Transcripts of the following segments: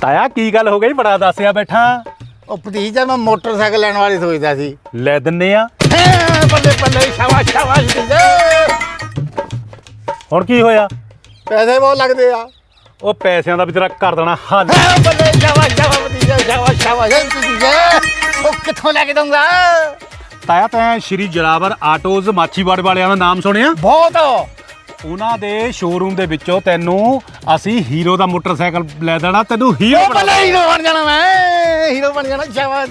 ਤਾਇਆ ਕੀ ਗੱਲ ਹੋ ਗਈ? ਬੜਾ ਦੱਸਿਆ ਬੈਠਾ। ਉਹ ਭਤੀਜਾ ਮੈਂ ਮੋਟਰਸਾਈਕਲ ਲੈਣ ਵਾਲੀ ਸੋਚਦਾ ਸੀ। ਲੈ ਦਿੰਨੇ ਆ। ਹੈਂ, ਬੱਲੇ ਬੱਲੇ ਸ਼ਾਬਾਸ਼ ਸ਼ਾਬਾਸ਼ ਭਤੀਜੇ। ਹੁਣ ਕੀ ਹੋਇਆ? ਪੈਸੇ ਬਹੁਤ ਲੱਗਦੇ ਆ। ਉਹ ਪੈਸਿਆਂ ਦਾ ਵੀ ਤੇਰਾ ਕਰ ਦੇਣਾ ਹੱਲ। ਹੈਂ, ਬੱਲੇ ਸ਼ਾਬਾਸ਼ ਸ਼ਾਬਾਸ਼ ਭਤੀਜਾ ਸ਼ਾਬਾਸ਼ ਸ਼ਾਬਾਸ਼। ਹੈਂ, ਭਤੀਜੇ ਉਹ ਕਿੱਥੋਂ ਲੈ ਕੇ ਦਊਂਗਾ? ਤਾਇਆ ਤੈਂ ਸ਼੍ਰੀ ਜਰਾਵਰ ਆਟੋਜ਼ ਮਾਛੀਵਾੜ ਵਾਲਿਆਂ ਦਾ ਨਾਮ ਸੁਣਿਆ? ਬਹੁਤ। ਉਹਨਾਂ ਦੇ ਸ਼ੋਰੂਮ ਦੇ ਵਿੱਚੋਂ ਤੈਨੂੰ ਅਸੀਂ ਹੀਰੋ ਦਾ ਮੋਟਰਸਾਈਕਲ ਲੈ ਦੇਣਾ ਤੈਨੂੰ ਹੀਰੋ ਬਣਾ ਬੱਲੇ ਹੀਰੋ ਬਣ ਜਾਣਾ ਮੈਂ ਹੀਰੋ ਬਣ ਜਾਣਾ ਸ਼ਾਬਾਸ਼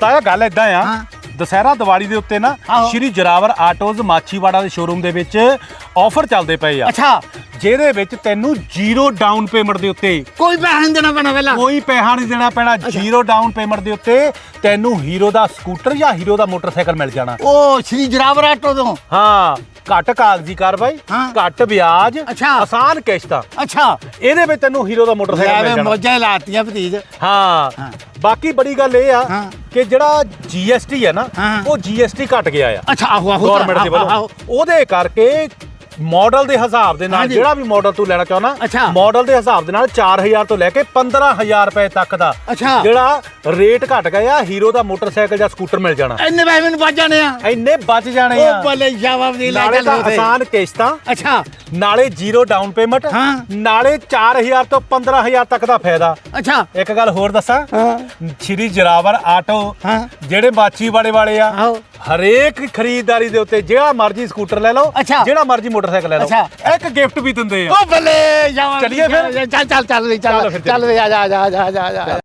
ਤਾਇਆ ਗੱਲ ਇਦਾਂ ਆ। ਦਸਹਿਰਾ ਦੀਵਾਲੀ ਦੇ ਉੱਤੇ ਨਾ। ਸ਼੍ਰੀ ਜਰਾਵਰ ਆਟੋਜ਼ ਮਾਛੀਵਾੜਾ ਦੇ ਸ਼ੋਰੂਮ ਦੇ ਵਿੱਚ ਆਫਰ ਚੱਲਦੇ ਪਏ ਆ ਅੱਛਾ ਜਿਹਦੇ ਵਿੱਚ ਤੈਨੂੰ ਜ਼ੀਰੋ ਡਾਊਨ ਪੇਮੈਂਟ ਦੇ ਉੱਤੇ ਕੋਈ ਪੈਸਾ ਨਹੀਂ ਦੇਣਾ ਪੈਣਾ ਪਹਿਲਾਂ ਕੋਈ ਪੈਸਾ ਨਹੀਂ ਦੇਣਾ ਪੈਣਾ ਜ਼ੀਰੋ ਡਾਊਨ ਪੇਮੈਂਟ ਦੇ ਉੱਤੇ ਤੈਨੂੰ ਹੀਰੋ ਦਾ ਸਕੂਟਰ ਜਾਂ ਹੀਰੋ ਦਾ ਮੋਟਰਸਾਈਕਲ ਮਿਲ ਜਾਣਾ ਉਹ ਸ਼੍ਰੀ ਜਰਾਵਰ ਆਟੋ ਤੋਂ ਹਾਂ ਘੱਟ ਕਾਗਜ਼ੀ ਕਾਰਵਾਈ ਹਾਂ। ਘੱਟ ਵਿਆਜ ਅੱਛਾ। ਆਸਾਨ ਕਿਸ਼ਤਾਂ ਅੱਛਾ ਇਹਦੇ ਵਿੱਚ ਤੈਨੂੰ ਹੀਰੋ ਦਾ ਮੋਟਰਸਾਈਕਲ ਲੈ ਮਿਲ ਜਾਣਾ ਮੋਜਾਂ ਲਾਤੀਆਂ ਭਤੀਜ ਹਾਂ ਹਾਂ। ਬਾਕੀ ਬੜੀ ਗੱਲ ਇਹ ਆ ਹਾਂ। ਕਿ ਜਿਹੜਾ GST ਹੈ ਨਾ ਹਾਂ। ਉਹ GST ਘਟ ਗਿਆ ਆ ਅੱਛਾ ਆਹੋ ਆਹੋ ਗਵਰਨਮੈਂਟ ਦੇ ਆਹੋ, ਵੱਲੋਂ ਆਹੋ। ਉਹਦੇ ਕਰਕੇ ਮਾਡਲ ਦੇ ਹਿਸਾਬ ਦੇ ਨਾਲ ਹਾਂਜੀ। ਜਿਹੜਾ ਵੀ ਮਾਡਲ ਤੂੰ ਲੈਣਾ ਅੱਛਾ। ਮਾਡਲ ਦੇ ਹਿਸਾਬ ਦੇ ਨਾਲ 4000 ਤੋਂ ਲੈ ਕੇ 15000 ਰੁਪਏ ਤੱਕ ਦਾ ਅੱਛਾ। ਜਿਹੜਾ ਰੇਟ ਘਟ ਗਿਆ ਹੀਰੋ ਦਾ ਮੋਟਰਸਾਈਕਲ ਜਾਂ ਸਕੂਟਰ ਮਿਲ ਜਾਣਾ ਇੰਨੇ ਪੈਸੇ ਮੈਨੂੰ ਵੱਜ ਜਾਣੇ ਆ ਇੰਨੇ ਬਚ ਜਾਣੇ ਆ ਉਹ ਬੱਲੇ ਸ਼ਾਬਾਸ਼ ਦੀ ਲੈ ਨਾਲੇ ਚੱਲ ਤਾਂ। ਆਸਾਨ ਕਿਸ਼ਤਾਂ ਅੱਛਾ ਨਾਲੇ ਜ਼ੀਰੋ ਡਾਊਨ ਪੇਮੈਂਟ ਹਾਂ। ਨਾਲੇ 4000 ਤੋਂ 15000 ਤੱਕ ਦਾ ਫਾਇਦਾ ਅੱਛਾ ਇੱਕ ਗੱਲ ਹੋਰ ਦੱਸਾਂ ਹਾਂ ਸ਼੍ਰੀ ਜਰਾਵਰ ਆਟੋ ਹਾਂ। ਜਿਹੜੇ ਮਾਚੀ ਵਾਲੇ ਵਾਲੇ ਆ ਆਹੋ। ਹਰੇਕ ਖਰੀਦਦਾਰੀ ਦੇ ਉੱਤੇ ਜਿਹੜਾ ਮਰਜ਼ੀ ਸਕੂਟਰ ਲੈ ਲਓ ਅੱਛਾ। ਜਿਹੜਾ ਮਰਜ਼ੀ ਮੋਟਰਸਾਈਕਲ ਲੈ ਲਓ ਅੱਛਾ। ਇੱਕ ਗਿਫਟ ਵੀ ਦਿੰਦੇ ਆ ਉਹ ਬੱਲੇ ਸ਼ਾਬਾਸ਼ ਚੱਲੀਏ ਫਿਰ? ਚੱਲ ਚੱਲ ਚੱਲ ਚੱਲ ਚੱਲ ਫਿਰ ਚੱਲ ਚੱਲ ਆ ਜਾ ਆ ਜਾ ਆ ਜਾ ਆ ਜਾ